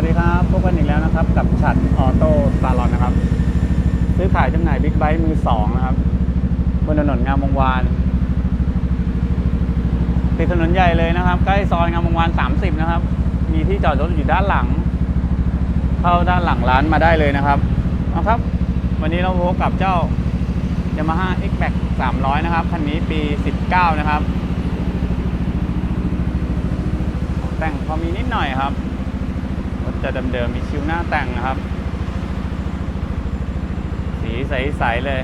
วัสดีครับ พบกันอีกแล้วนะครับ กับฉัดออโต้ซาลอนนะครับ ซื้อขายจำหน่ายบิ๊กไบค์มือสองนะครับ บนถนนงามวงวานติดถนนใหญ่เลยนะครับ ใกล้ซอยงามวงวานสามสิบนะครับ มีที่จอดรถอยู่ด้านหลัง เข้าด้านหลังร้านมาได้เลยนะครับเอาครับ วันนี้เราพบกับเจ้า Yamaha X-Max 300 นะครับ คันนี้ปี 19 นะครับ แต่งพอมีนิดหน่อยครับ จะเดิมๆมีคิ้วหน้าแต่งนะครับ สีใสๆเลย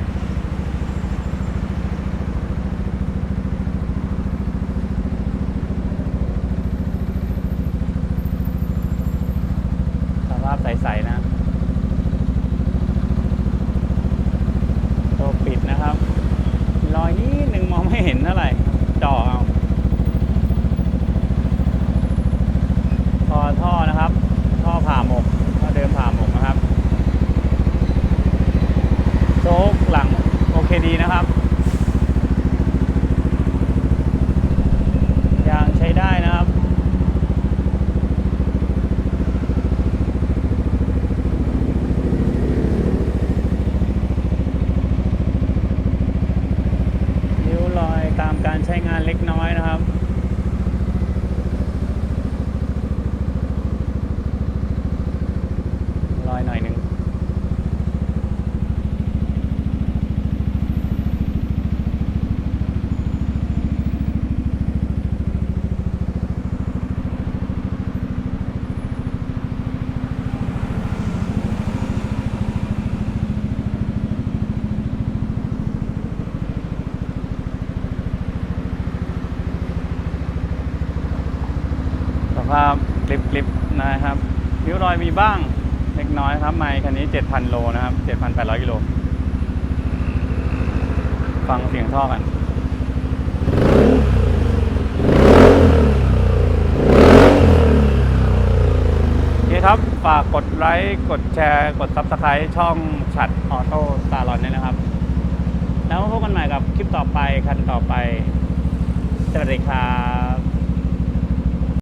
สภาพใสๆนะตัวปิดนะครับ รอยนี้หนึ่งมองไม่เห็นเท่าไหร่จ่อเอาพอท่อนะครับ ท่อผ่าหมกท่อเดิมผ่าหมกนะครับ โชคหลัง คดีนะครับ ยางใช้ได้นะครับ ริ้วรอยตามการใช้งานเล็กน้อยนะครับ รอยหน่อยหนึ่ง ส ภาพลิบๆนะครับริ้วรอยมีบ้างเล็กน้อยครับไมค์คันนี้ 7,000 โลนะครับ 7,800 กิโล ฟังเสียงท่อกันโอเคครับ ฝากกดไลค์ กดแชร์ กด Subscribe ช่องฉัดออโต้ซาลอนด้วยนะครับ แล้วพบกันใหม่กับคลิปต่อไป คันต่อไป สวัสดีครับ